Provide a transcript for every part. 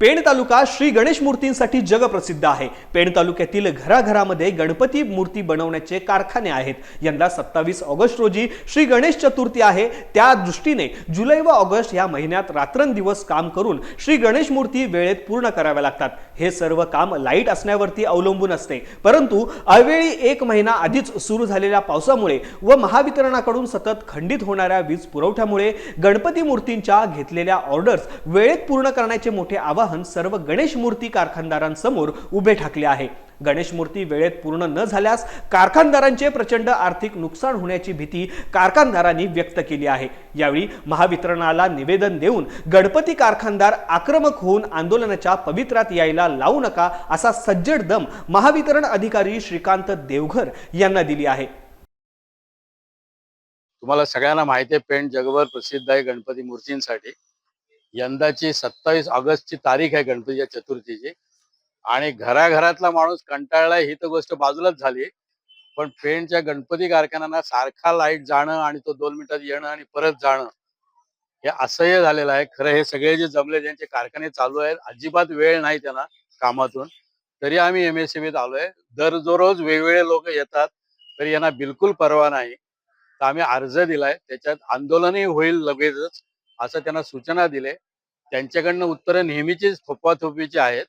पेण तालुका श्री गणेश मूर्तींसाठी जगप्रसिद्ध आहे. पेण तालुक्यातील घराघरामध्ये गणपती मूर्ती बनवण्याचे कारखाने आहेत. यंदा सत्तावीस ऑगस्ट रोजी श्री गणेश चतुर्थी आहे. त्या दृष्टीने जुलै व ऑगस्ट या महिन्यात रात्रंदिवस काम करून श्री गणेश मूर्ती वेळेत पूर्ण कराव्या लागतात. हे सर्व काम लाइट असण्यावरती अवलंबून असते. परंतु अवेळी एक महिना आधीच सुरू झालेल्या पावसामुळे व महावितरणाकडून सतत खंडित होणाऱ्या वीज पुरवठ्यामुळे गणपती मूर्तींच्या घेतलेल्या ऑर्डर्स वेळेत पूर्ण करण्याचे मोठे आवाहन सर्व गणेश मूर्ती कारखानदारांसमोर उभे ठाकले आहे. गणेश मूर्ती वेळेत पूर्ण न झाल्यास कारखानदारांचे प्रचंड आर्थिक नुकसान होण्याची भीती कारखानदारांनी व्यक्त केली आहे. यावेळी महावितरणाला निवेदन देऊन गणपती कारखानदार आक्रमक होऊन आंदोलनाच्या पवित्रात यायला लावू नका असा सज्जड दम महावितरण अधिकारी श्रीकांत देवघर यांना दिली आहे. तुम्हाला सगळ्यांना माहिती आहे पेंट जगभर प्रसिद्ध आहे गणपती मूर्तींसाठी. यंदाची सत्तावीस ऑगस्टची तारीख आहे गणपतीच्या चतुर्थीची. आणि घराघरातला माणूस कंटाळलाय ही तर गोष्ट बाजूलाच झाली पण पेणच्या गणपती कारखान्यांना सारखा लाइट जाणं आणि तो दोन मिनिटात येणं आणि परत जाणं हे असह्य झालेलं आहे. खरं हे सगळे जे जमले ज्यांचे कारखाने चालू आहेत अजिबात वेळ नाही त्यांना कामातून. तरी आम्ही एम एस आलोय. दर जो रोज वेगवेगळे लोक येतात तरी यांना बिलकुल परवा नाही. तर आम्ही अर्ज दिलाय त्याच्यात आंदोलनही होईल लगेचच. असं त्यांना सूचना दिले. त्यांच्याकडनं उत्तरं नेहमीचीच थोपाथोपीची आहेत.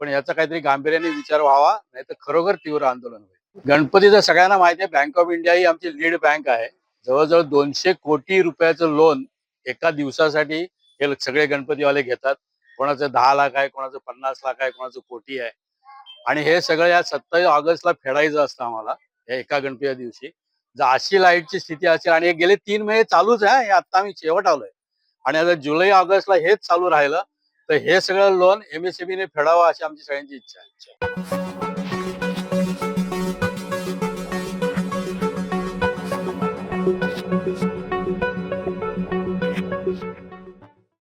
पण याचा काहीतरी गांभीर्याने विचार व्हावा नाही तर खरोखर तीव्र आंदोलन होईल. गणपतीचं सगळ्यांना माहिती आहे बँक ऑफ इंडिया ही आमची लीड बँक आहे. जवळजवळ दोनशे कोटी रुपयाचं लोन एका दिवसासाठी हे सगळे गणपतीवाले घेतात. कोणाचं दहा लाख आहे कोणाचं पन्नास लाख आहे कोणाचं कोटी आहे. आणि हे सगळं या सत्तावीस ऑगस्टला फेडायचं असतं आम्हाला या एका गणपतीच्या दिवशी. जर अशी लाईटची स्थिती असेल आणि गेले तीन महिने चालूच आहे हे आता आम्ही शेवट आलोय. आणि आता जुलै ऑगस्टला हेच चालू राहिलं तर हे सगळं लोन एमएसएमईने ने फेडावं अशी आमची सगळ्यांची इच्छा आहे